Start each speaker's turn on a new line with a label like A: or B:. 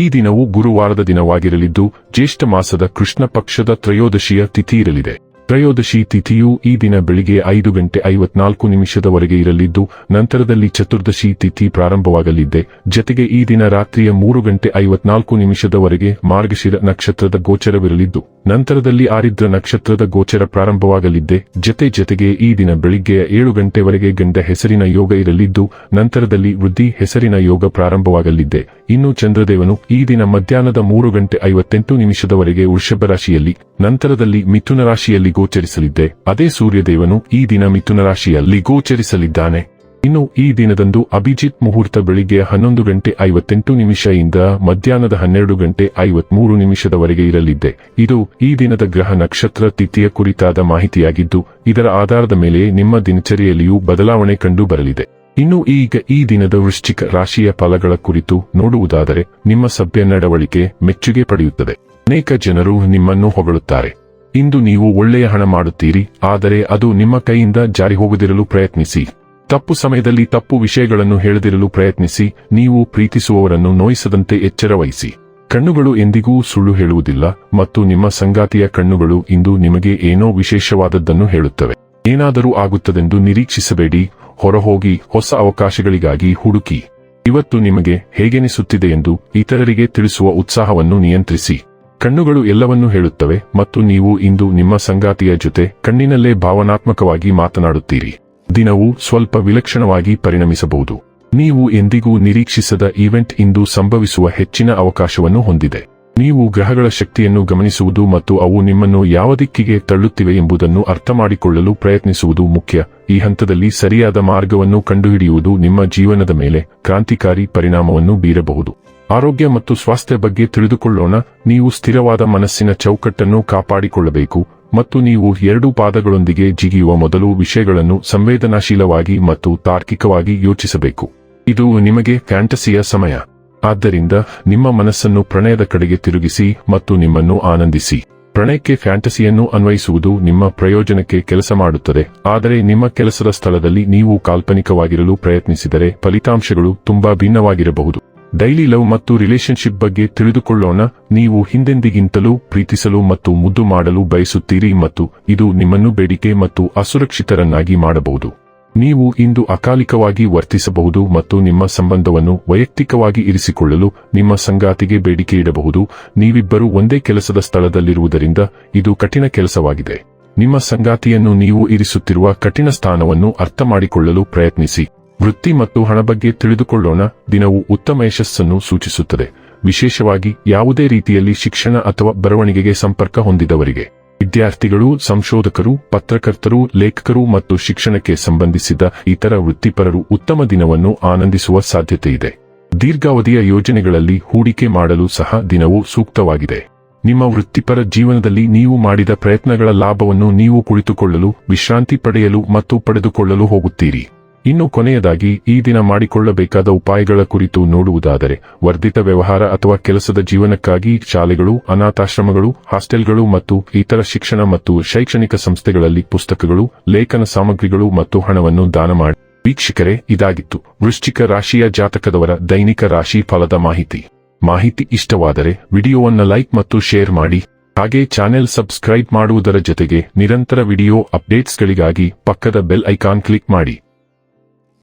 A: ಈ ದಿನವು ಗುರುವಾರದ ದಿನವಾಗಿರಲಿದ್ದು, ಜ್ಯೇಷ್ಠ ಮಾಸದ ಕೃಷ್ಣ ಪಕ್ಷದ ತ್ರಯೋದಶಿಯ ತಿಥಿ ಇರಲಿದೆ. ತ್ರಯೋದಶಿ ತಿಥಿಯು ಈ ದಿನ ಬೆಳಿಗ್ಗೆ ಐದು ಗಂಟೆ ಐವತ್ನಾಲ್ಕು ನಿಮಿಷದವರೆಗೆ ಇರಲಿದ್ದು, ನಂತರದಲ್ಲಿ ಚತುರ್ದಶಿ ತಿಥಿ ಪ್ರಾರಂಭವಾಗಲಿದೆ ಜತೆಗೆ ಈ ದಿನ ರಾತ್ರಿಯ ಮೂರು ಗಂಟೆ ಐವತ್ನಾಲ್ಕು ನಿಮಿಷದವರೆಗೆ ಮಾರ್ಗಶಿರ ನಕ್ಷತ್ರದ ಗೋಚರವಿರಲಿದ್ದು, ನಂತರದಲ್ಲಿ ಆರಿದ್ರ ನಕ್ಷತ್ರದ ಗೋಚರ ಪ್ರಾರಂಭವಾಗಲಿದೆ ಜತೆ ಜತೆಗೆ ಈ ದಿನ ಬೆಳಿಗ್ಗೆಯ ಏಳು ಗಂಟೆವರೆಗೆ ಗಂಡ ಹೆಸರಿನ ಯೋಗ ಇರಲಿದ್ದು, ನಂತರದಲ್ಲಿ ವೃದ್ಧಿ ಹೆಸರಿನ ಯೋಗ ಪ್ರಾರಂಭವಾಗಲಿದ್ದೆ. ಇನ್ನು ಚಂದ್ರದೇವನು ಈ ದಿನ ಮಧ್ಯಾಹ್ನದ ಮೂರು ಗಂಟೆ ಐವತ್ತೆಂಟು ನಿಮಿಷದವರೆಗೆ ವೃಷಭ ರಾಶಿಯಲ್ಲಿ, ನಂತರದಲ್ಲಿ ಮಿಥುನ ರಾಶಿಯಲ್ಲಿ ಗೋಚರಿಸಲಿದ್ದೆ. ಅದೇ ಸೂರ್ಯದೇವನು ಈ ದಿನ ಮಿಥುನ ರಾಶಿಯಲ್ಲಿ ಗೋಚರಿಸಲಿದ್ದಾನೆ. ಇನ್ನು ಈ ದಿನದಂದು ಅಭಿಜಿತ್ ಮುಹೂರ್ತ ಬೆಳಿಗ್ಗೆ ಹನ್ನೊಂದು ಗಂಟೆ ಐವತ್ತೆಂಟು ನಿಮಿಷದಿಂದ ಮಧ್ಯಾಹ್ನದ ಹನ್ನೆರಡು ಗಂಟೆ ಐವತ್ಮೂರು ನಿಮಿಷದವರೆಗೆ ಇರಲಿದ್ದೆ. ಇದು ಈ ದಿನದ ಗ್ರಹ ನಕ್ಷತ್ರ ತಿಥಿಯ ಕುರಿತಾದ ಮಾಹಿತಿಯಾಗಿದ್ದು, ಇದರ ಆಧಾರದ ಮೇಲೆ ನಿಮ್ಮ ದಿನಚರಿಯಲ್ಲಿಯೂ ಬದಲಾವಣೆ ಕಂಡು ಬರಲಿದೆ. ಇನ್ನು ಈಗ ಈ ದಿನದ ವೃಶ್ಚಿಕ ರಾಶಿಯ ಫಲಗಳ ಕುರಿತು ನೋಡುವುದಾದರೆ, ನಿಮ್ಮ ಸಭ್ಯ ನಡವಳಿಕೆ ಮೆಚ್ಚುಗೆ ಪಡೆಯುತ್ತದೆ. ಅನೇಕ ಜನರು ನಿಮ್ಮನ್ನು ಹೊಗಳುತ್ತಾರೆ. ಇಂದು ನೀವು ಒಳ್ಳೆಯ ಹಣ ಮಾಡುತ್ತೀರಿ, ಆದರೆ ಅದು ನಿಮ್ಮ ಕೈಯಿಂದ ಜಾರಿ ಹೋಗದಿರಲು ಪ್ರಯತ್ನಿಸಿ. ತಪ್ಪು ಸಮಯದಲ್ಲಿ ತಪ್ಪು ವಿಷಯಗಳನ್ನು ಹೇಳದಿರಲು ಪ್ರಯತ್ನಿಸಿ, ನೀವು ಪ್ರೀತಿಸುವವರನ್ನು ನೋಯಿಸದಂತೆ ಎಚ್ಚರ ವಹಿಸಿ. ಕಣ್ಣುಗಳು ಎಂದಿಗೂ ಸುಳ್ಳು ಹೇಳುವುದಿಲ್ಲ, ಮತ್ತು ನಿಮ್ಮ ಸಂಗಾತಿಯ ಕಣ್ಣುಗಳು ಇಂದು ನಿಮಗೆ ಏನೋ ವಿಶೇಷವಾದದ್ದನ್ನು ಹೇಳುತ್ತವೆ. ಏನಾದರೂ ಆಗುತ್ತದೆಂದು ನಿರೀಕ್ಷಿಸಬೇಡಿ ಹೊರಹೋಗಿ ಹೊಸ ಅವಕಾಶಗಳಿಗಾಗಿ ಹುಡುಕಿ. ಇವತ್ತು ನಿಮಗೆ ಹೇಗೆನಿಸುತ್ತಿದೆ ಎಂದು ಇತರರಿಗೆ ತಿಳಿಸುವ ಉತ್ಸಾಹವನ್ನು ನಿಯಂತ್ರಿಸಿ. ಕಣ್ಣುಗಳು ಎಲ್ಲವನ್ನೂ ಹೇಳುತ್ತವೆ ಮತ್ತು ನೀವು ಇಂದು ನಿಮ್ಮ ಸಂಗಾತಿಯ ಜೊತೆ ಕಣ್ಣಿನಲ್ಲೇ ಭಾವನಾತ್ಮಕವಾಗಿ ಮಾತನಾಡುತ್ತೀರಿ. ದಿನವು ಸ್ವಲ್ಪ ವಿಲಕ್ಷಣವಾಗಿ ಪರಿಣಮಿಸಬಹುದು. ನೀವು ಎಂದಿಗೂ ನಿರೀಕ್ಷಿಸದ ಈವೆಂಟ್ ಇಂದು ಸಂಭವಿಸುವ ಹೆಚ್ಚಿನ ಅವಕಾಶವನ್ನು ಹೊಂದಿದೆ. ನೀವು ಗ್ರಹಗಳ ಶಕ್ತಿಯನ್ನು ಗಮನಿಸುವುದು ಮತ್ತು ಅವು ನಿಮ್ಮನ್ನು ಯಾವ ದಿಕ್ಕಿಗೆ ತಳ್ಳುತ್ತಿವೆ ಎಂಬುದನ್ನು ಅರ್ಥಮಾಡಿಕೊಳ್ಳಲು ಪ್ರಯತ್ನಿಸುವುದು ಮುಖ್ಯ. ಈ ಹಂತದಲ್ಲಿ ಸರಿಯಾದ ಮಾರ್ಗವನ್ನು ಕಂಡುಹಿಡಿಯುವುದು ನಿಮ್ಮ ಜೀವನದ ಮೇಲೆ ಕ್ರಾಂತಿಕಾರಿ ಪರಿಣಾಮವನ್ನು ಬೀರಬಹುದು. ಆರೋಗ್ಯ ಮತ್ತು ಸ್ವಾಸ್ಥ್ಯ ಬಗ್ಗೆ ತಿಳಿದುಕೊಳ್ಳೋಣ. ನೀವು ಸ್ಥಿರವಾದ ಮನಸ್ಸಿನ ಚೌಕಟ್ಟನ್ನು ಕಾಪಾಡಿಕೊಳ್ಳಬೇಕು ಮತ್ತು ನೀವು ಎರಡೂ ಪಾದಗಳೊಂದಿಗೆ ಜಿಗಿಯುವ ಮೊದಲು ವಿಷಯಗಳನ್ನು ಸಂವೇದನಾಶೀಲವಾಗಿ ಮತ್ತು ತಾರ್ಕಿಕವಾಗಿ ಯೋಚಿಸಬೇಕು. ಇದು ನಿಮಗೆ ಫ್ಯಾಂಟಸಿಯ ಸಮಯ. ಆದ್ದರಿಂದ ನಿಮ್ಮ ಮನಸ್ಸನ್ನು ಪ್ರಣಯದ ಕಡೆಗೆ ತಿರುಗಿಸಿ ಮತ್ತು ನಿಮ್ಮನ್ನು ಆನಂದಿಸಿ. ಪ್ರಣಯಕ್ಕೆ ಫ್ಯಾಂಟಸಿಯನ್ನು ಅನ್ವಯಿಸುವುದು ನಿಮ್ಮ ಪ್ರಯೋಜನಕ್ಕೆ ಕೆಲಸ ಮಾಡುತ್ತದೆ. ಆದರೆ ನಿಮ್ಮ ಕೆಲಸದ ಸ್ಥಳದಲ್ಲಿ ನೀವು ಕಾಲ್ಪನಿಕವಾಗಿರಲು ಪ್ರಯತ್ನಿಸಿದರೆ ಫಲಿತಾಂಶಗಳು ತುಂಬಾ ಭಿನ್ನವಾಗಿರಬಹುದು. ಡೈಲಿ ಲವ್ ಮತ್ತು ರಿಲೇಶನ್ಶಿಪ್ ಬಗ್ಗೆ ತಿಳಿದುಕೊಳ್ಳೋಣ. ನೀವು ಹಿಂದೆಂದಿಗಿಂತಲೂ ಪ್ರೀತಿಸಲು ಮತ್ತು ಮುದ್ದು ಮಾಡಲು ಬಯಸುತ್ತೀರಿ ಮತ್ತು ಇದು ನಿಮ್ಮನ್ನು ಬೇಡಿಕೆ ಮತ್ತು ಅಸುರಕ್ಷಿತರನ್ನಾಗಿ ಮಾಡಬಹುದು. ನೀವು ಇಂದು ಅಕಾಲಿಕವಾಗಿ ವರ್ತಿಸಬಹುದು ಮತ್ತು ನಿಮ್ಮ ಸಂಬಂಧವನ್ನು ವೈಯಕ್ತಿಕವಾಗಿ ಇರಿಸಿಕೊಳ್ಳಲು ನಿಮ್ಮ ಸಂಗಾತಿಗೆ ಬೇಡಿಕೆ ಇಡಬಹುದು. ನೀವಿಬ್ಬರು ಒಂದೇ ಕೆಲಸದ ಸ್ಥಳದಲ್ಲಿರುವುದರಿಂದ ಇದು ಕಠಿಣ ಕೆಲಸವಾಗಿದೆ. ನಿಮ್ಮ ಸಂಗಾತಿಯನ್ನು ನೀವು ಇರಿಸುತ್ತಿರುವ ಕಠಿಣ ಸ್ಥಾನವನ್ನು ಅರ್ಥಮಾಡಿಕೊಳ್ಳಲು ಪ್ರಯತ್ನಿಸಿ. ವೃತ್ತಿ ಮತ್ತು ಹಣ ಬಗ್ಗೆ ತಿಳಿದುಕೊಳ್ಳೋಣ. ದಿನವು ಉತ್ತಮ ಯಶಸ್ಸನ್ನು ಸೂಚಿಸುತ್ತದೆ. ವಿಶೇಷವಾಗಿ ಯಾವುದೇ ರೀತಿಯಲ್ಲಿ ಶಿಕ್ಷಣ ಅಥವಾ ಬರವಣಿಗೆಗೆ ಸಂಪರ್ಕ ಹೊಂದಿದವರಿಗೆ. ವಿದ್ಯಾರ್ಥಿಗಳು, ಸಂಶೋಧಕರು, ಪತ್ರಕರ್ತರು, ಲೇಖಕರು ಮತ್ತು ಶಿಕ್ಷಣಕ್ಕೆ ಸಂಬಂಧಿಸಿದ ಇತರ ವೃತ್ತಿಪರರು ಉತ್ತಮ ದಿನವನ್ನು ಆನಂದಿಸುವ ಸಾಧ್ಯತೆಯಿದೆ. ದೀರ್ಘಾವಧಿಯ ಯೋಜನೆಗಳಲ್ಲಿ ಹೂಡಿಕೆ ಮಾಡಲು ಸಹ ದಿನವು ಸೂಕ್ತವಾಗಿದೆ. ನಿಮ್ಮ ವೃತ್ತಿಪರ ಜೀವನದಲ್ಲಿ ನೀವು ಮಾಡಿದ ಪ್ರಯತ್ನಗಳ ಲಾಭವನ್ನು ನೀವು ಕುಳಿತುಕೊಳ್ಳಲು, ವಿಶ್ರಾಂತಿ ಪಡೆಯಲು ಮತ್ತು ಪಡೆದುಕೊಳ್ಳಲು ಹೋಗುತ್ತೀರಿ. ಇನ್ನು ಕೊನೆಯದಾಗಿ, ಈ ದಿನ ಮಾಡಿಕೊಳ್ಳಬೇಕಾದ ಉಪಾಯಗಳ ಕುರಿತು ನೋಡುವುದಾದರೆ, ವರ್ಧಿತ ವ್ಯವಹಾರ ಅಥವಾ ಕೆಲಸದ ಜೀವನಕ್ಕಾಗಿ ಶಾಲೆಗಳು, ಅನಾಥಾಶ್ರಮಗಳು, ಹಾಸ್ಟೆಲ್ಗಳು ಮತ್ತು ಇತರ ಶಿಕ್ಷಣ ಮತ್ತು ಶೈಕ್ಷಣಿಕ ಸಂಸ್ಥೆಗಳಲ್ಲಿ ಪುಸ್ತಕಗಳು, ಲೇಖನ ಸಾಮಗ್ರಿಗಳು ಮತ್ತು ಹಣವನ್ನು ದಾನ ಮಾಡಿ. ವೀಕ್ಷಕರೇ, ಇದಾಗಿತ್ತು. ವೃಶ್ಚಿಕ ರಾಶಿಯ ಜಾತಕದವರ ದೈನಿಕ ರಾಶಿ ಫಲದ ಮಾಹಿತಿ. ಮಾಹಿತಿ ಇಷ್ಟವಾದರೆ, ವಿಡಿಯೋವನ್ನು ಲೈಕ್ ಮತ್ತು ಶೇರ್ ಮಾಡಿ. ಹಾಗೆ ಚಾನೆಲ್ ಸಬ್ಸ್ಕ್ರೈಬ್ ಮಾಡುವುದರ ಜೊತೆಗೆ ನಿರಂತರ ವಿಡಿಯೋ ಅಪ್ಡೇಟ್ಸ್ಗಳಿಗಾಗಿ ಪಕ್ಕದ ಬೆಲ್ ಐಕಾನ್ ಕ್ಲಿಕ್ ಮಾಡಿ.